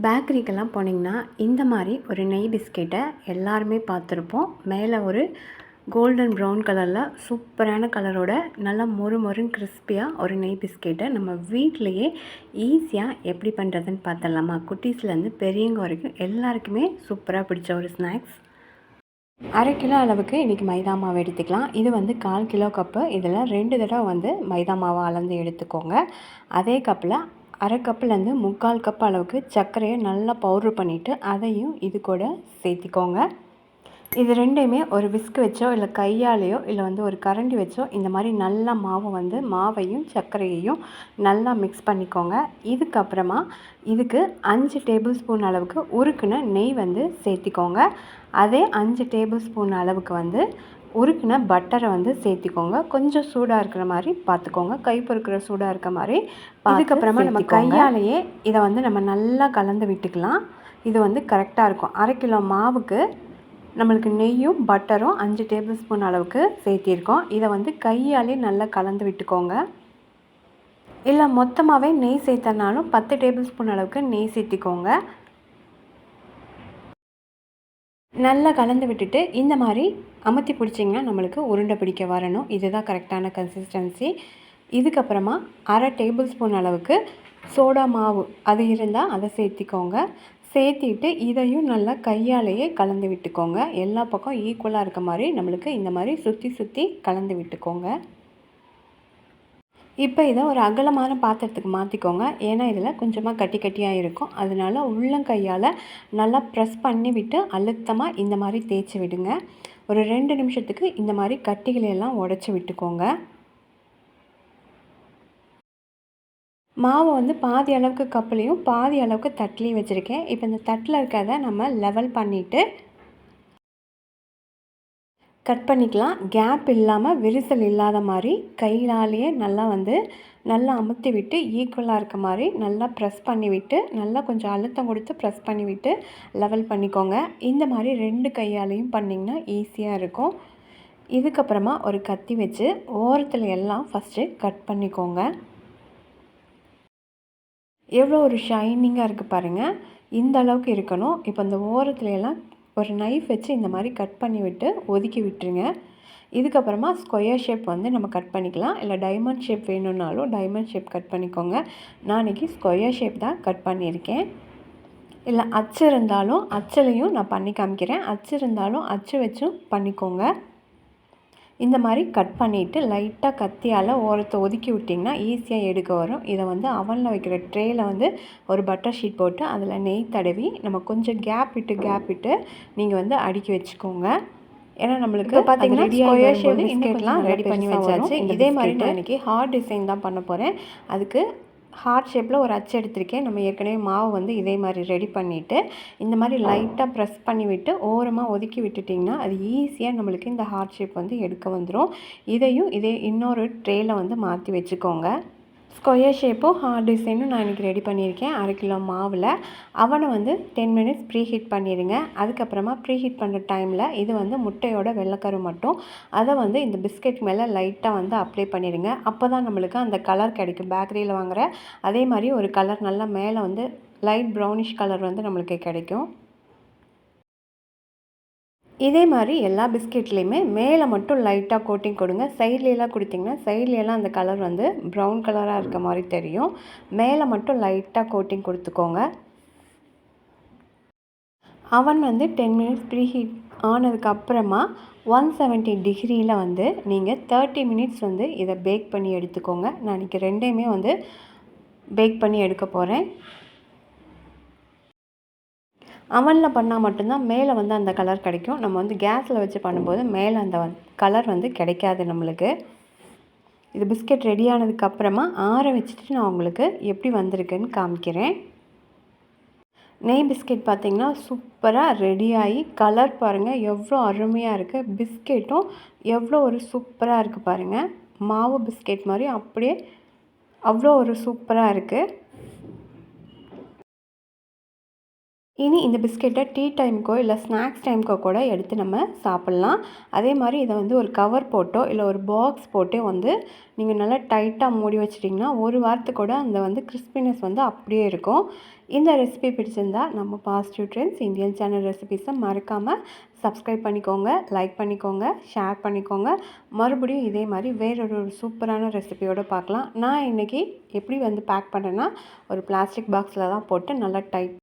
பேக்கரிக்கெல்லாம் போனீங்கன்னா இந்த மாதிரி ஒரு நெய் பிஸ்கெட்டை எல்லாருமே பார்த்துருப்போம். மேலே ஒரு கோல்டன் ப்ரௌன் கலரில் சூப்பரான கலரோட நல்லா மொறு மொறுன்னு கிறிஸ்பியாக ஒரு நெய் பிஸ்கெட்டை நம்ம வீட்டிலையே ஈஸியாக எப்படி பண்ணுறதுன்னு பார்த்துடலாமா? குட்டீஸ்லேருந்து பெரியவங்க வரைக்கும் எல்லாருக்குமே சூப்பராக பிடிச்ச ஒரு ஸ்நாக்ஸ். அரை கிலோ அளவுக்கு இன்றைக்கி மைதா மாவு எடுத்துக்கலாம். இது வந்து கால் கிலோ கப்பு. இதில் ரெண்டு தடவை வந்து மைதா மாவை அளந்து எடுத்துக்கோங்க. அதே கப்பில் அரை கப்புலேருந்து முக்கால் கப் அளவுக்கு சர்க்கரையை நல்லா பவுட்ரு பண்ணிவிட்டு அதையும் இது கூட சேர்த்திக்கோங்க. இது ரெண்டையுமே ஒரு விஸ்க் வச்சோ இல்லை கையாலேயோ இல்லை வந்து ஒரு கரண்டி வச்சோ இந்த மாதிரி நல்லா மாவு வந்து மாவையும் சர்க்கரையையும் நல்லா மிக்ஸ் பண்ணிக்கோங்க. இதுக்கப்புறமா இதுக்கு அஞ்சு டேபிள் ஸ்பூன் அளவுக்கு உருக்குன நெய் வந்து சேர்த்திக்கோங்க. அதே அஞ்சு டேபிள் ஸ்பூன் அளவுக்கு வந்து உருக்கின பட்டரை வந்து சேர்த்திக்கோங்க. கொஞ்சம் சூடாக இருக்கிற மாதிரி பார்த்துக்கோங்க கை பொறுக்கிற சூடாக இருக்க மாதிரி அதுக்கப்புறமா நம்ம கையாலேயே இதை வந்து நம்ம நல்லா கலந்து விட்டுக்கலாம். இது வந்து கரெக்டாக இருக்கும். அரை கிலோ மாவுக்கு நம்மளுக்கு நெய்யும் பட்டரும் அஞ்சு டேபிள் ஸ்பூன் அளவுக்கு சேர்த்திருக்கோம். இதை வந்து கையாலே நல்லா கலந்து விட்டுக்கோங்க. இல்லை மொத்தமாகவே நெய் சேர்த்தனாலும் பத்து டேபிள் ஸ்பூன் அளவுக்கு நெய் சேர்த்திக்கோங்க. நல்லா கலந்து விட்டுட்டு இந்த மாதிரி அமுத்தி பிடிச்சிங்கன்னா நம்மளுக்கு உருண்டை பிடிக்க வரணும். இதுதான் கரெக்டான கன்சிஸ்டன்சி இதுக்கப்புறமா அரை டேபிள் ஸ்பூன் அளவுக்கு சோடா மாவு. அது இருந்தால் அதை சேர்த்திக்கோங்க. சேர்த்திட்டு இதையும் நல்லா கையாலேயே கலந்து விட்டுக்கோங்க. எல்லா பக்கம் ஈக்குவலாக இருக்க மாதிரி நம்மளுக்கு இந்த மாதிரி சுற்றி சுற்றி கலந்து விட்டுக்கோங்க. இப்போ இதை ஒரு அகலமான பாத்திரத்துக்கு மாற்றிக்கோங்க ஏன்னா இதில் கொஞ்சமாக கட்டி கட்டியாக இருக்கும். அதனால உள்ளங்கையால் நல்லா ப்ரெஸ் பண்ணி விட்டு அழுத்தமாக இந்த மாதிரி தேய்ச்சி விடுங்க. ஒரு ரெண்டு நிமிஷத்துக்கு இந்த மாதிரி கட்டிகளையெல்லாம் உடச்சி விட்டுக்கோங்க. மாவை வந்து பாதி அளவுக்கு கப்புலையும் பாதி அளவுக்கு தட்டிலையும் வச்சுருக்கேன். இப்போ இந்த தட்டில் இருக்கிறத நம்ம லெவல் பண்ணிவிட்டு கட் பண்ணிக்கலாம். கேப் இல்லாமல் விரிசல் இல்லாத மாதிரி கையிலாலேயே நல்லா வந்து நல்லா அமுத்தி விட்டு ஈக்குவலாக இருக்க மாதிரி நல்லா ப்ரெஸ் பண்ணிவிட்டு நல்லா கொஞ்சம் அழுத்தம் கொடுத்து ப்ரெஸ் பண்ணிவிட்டு லெவல் பண்ணிக்கோங்க. இந்த மாதிரி ரெண்டு கையாலையும் பண்ணிங்கன்னா ஈஸியாக இருக்கும். இதுக்கப்புறமா ஒரு கத்தி வச்சு ஓரத்தில் எல்லாம் ஃபஸ்ட்டு கட் பண்ணிக்கோங்க. எவ்வளோ ஒரு ஷைனிங்காக இருக்குது பாருங்கள் இந்த அளவுக்கு இருக்கணும். இப்போ இந்த ஓரத்துல எல்லாம் ஒரு நைஃப் வச்சு இந்த மாதிரி கட் பண்ணி விட்டு ஒதுக்கி விட்டுருங்க. இதுக்கப்புறமா ஸ்கொயர் ஷேப் வந்து நம்ம கட் பண்ணிக்கலாம். இல்லை டைமண்ட் ஷேப் வேணும்னாலும் டைமண்ட் ஷேப் கட் பண்ணிக்கோங்க. நான் இன்றைக்கி ஸ்கொயர் ஷேப் தான் கட் பண்ணியிருக்கேன். இல்லை அச்சு இருந்தாலும் அச்சலையும் நான் பண்ணி காமிக்கிறேன். அச்சு இருந்தாலும் அச்சு வச்சும் பண்ணிக்கோங்க. இந்த மாதிரி கட் பண்ணிவிட்டு லைட்டாக கத்தியால் ஓரத்தை ஒதுக்கி விட்டிங்கன்னா ஈஸியாக எடுக்க வரும். இதை வந்து அவனில் வைக்கிற ட்ரேயில் வந்து ஒரு பட்டர் ஷீட் போட்டு அதில் நெய் தடவி நம்ம கொஞ்சம் கேப் விட்டு கேப் விட்டு நீங்கள் வந்து அடுக்கி வச்சுக்கோங்க. ஏன்னா நம்மளுக்கு பார்த்தீங்கன்னா ஸ்கொயர் ஷேப் பிஸ்கெட்லாம் ரெடி பண்ணி வச்சாச்சு. இதே மாதிரி நான் இன்றைக்கி ஹார்ட் டிசைன் தான் பண்ண போகிறேன் அதுக்கு ஹார்ட் ஷேப்பில் ஒரு அச்சு எடுத்திருக்கேன். நம்ம ஏற்கனவே மாவு வந்து இதே மாதிரி ரெடி பண்ணிவிட்டு இந்த மாதிரி லைட்டாக ப்ரெஸ் பண்ணி விட்டு ஓரமாக ஒதுக்கி விட்டுட்டிங்கன்னா அது ஈஸியாக நம்மளுக்கு இந்த ஹார்ட் ஷேப் வந்து எடுக்க வந்துடும் இதையும் இதே இன்னொரு ட்ரேயில் வந்து மாற்றி வச்சுக்கோங்க. ஸ்கொயர் ஷேப்பும் ஹார்ட் டிசைனும் நான் இன்றைக்கி ரெடி பண்ணியிருக்கேன். அரை கிலோ மாவில். அவனை வந்து டென் மினிட்ஸ் ப்ரீ ஹீட் பண்ணிடுங்க. அதுக்கப்புறமா ப்ரீ ஹீட் பண்ணுற டைமில் இது வந்து முட்டையோட வெள்ளைக்கரு மட்டும். அதை வந்து இந்த பிஸ்கெட் மேலே லைட்டாக வந்து அப்ளை பண்ணிடுங்க. அப்போ தான் நம்மளுக்கு அந்த கலர் கிடைக்கும். பேக்கரியில் வாங்குகிற அதே மாதிரி ஒரு கலர் நல்லா மேலே வந்து லைட் ப்ரௌனிஷ் கலர் வந்து நம்மளுக்கு கிடைக்கும். இதே மாதிரி எல்லா பிஸ்கெட்லேயுமே மேலே மட்டும் லைட்டாக கோட்டிங் கொடுங்க. சைட்லேலாம் கொடுத்திங்கன்னா சைட்லேலாம் அந்த கலர் வந்து ப்ரௌன் கலராக இருக்க மாதிரி தெரியும். மேலே மட்டும் லைட்டாக கோட்டிங் கொடுத்துக்கோங்க. அவன் வந்து டென் மினிட்ஸ் ப்ரீ ஹீட் ஆனதுக்கப்புறமா ஒன் செவன்ட்டி டிகிரியில் வந்து நீங்கள் தேர்ட்டி மினிட்ஸ் வந்து இதை பேக் பண்ணி எடுத்துக்கோங்க. நான் இன்றைக்கி ரெண்டையுமே வந்து பேக் பண்ணி எடுக்க போகிறேன் அவனில் பண்ணால் மட்டும்தான் மேலே வந்து அந்த கலர் கிடைக்கும். நம்ம வந்து கேஸில் வச்சு பண்ணும்போது மேலே அந்த கலர் வந்து கிடைக்காது நம்மளுக்கு. இது பிஸ்கெட் ரெடி ஆனதுக்கப்புறமா ஆற வச்சுட்டு நான் உங்களுக்கு எப்படி வந்திருக்குன்னு காமிக்கிறேன். நெய் பிஸ்கெட் பார்த்திங்கன்னா சூப்பராக ரெடி ஆகி கலர் பாருங்கள் எவ்வளோ அருமையாக இருக்குது பிஸ்கெட்டும் எவ்வளோ ஒரு சூப்பராக இருக்குது பாருங்கள் மாவு பிஸ்கெட் மாதிரி அப்படியே அவ்வளோ ஒரு சூப்பராக இருக்குது இனி இந்த பிஸ்கெட்டை டீ டைம்க்கோ இல்லை ஸ்நாக்ஸ் டைம்க்கோ கூட எடுத்து நம்ம சாப்பிட்லாம். அதே மாதிரி இதை வந்து ஒரு கவர் போட்டோ இல்லை ஒரு பாக்ஸ் போட்டோ வந்து நீங்கள் நல்லா டைட்டாக மூடி வச்சிட்டிங்கன்னா ஒரு வாரத்து கூட அந்த வந்து கிறிஸ்பினஸ் வந்து அப்படியே இருக்கும். இந்த ரெசிபி பிடிச்சிருந்தா நம்ம பாசிட்டிவ் ட்ரெண்ட்ஸ் இந்தியன் சேனல் ரெசிபிஸை மறக்காமல் சப்ஸ்கிரைப் பண்ணிக்கோங்க லைக் பண்ணிக்கோங்க ஷேர் பண்ணிக்கோங்க. மறுபடியும் இதே மாதிரி வேறொரு ஒரு சூப்பரான ரெசிபியோடு பார்க்கலாம். நான் இன்றைக்கி எப்படி வந்து பேக் பண்ணேன்னா ஒரு பிளாஸ்டிக் பாக்ஸில் தான் போட்டு நல்லா டைட்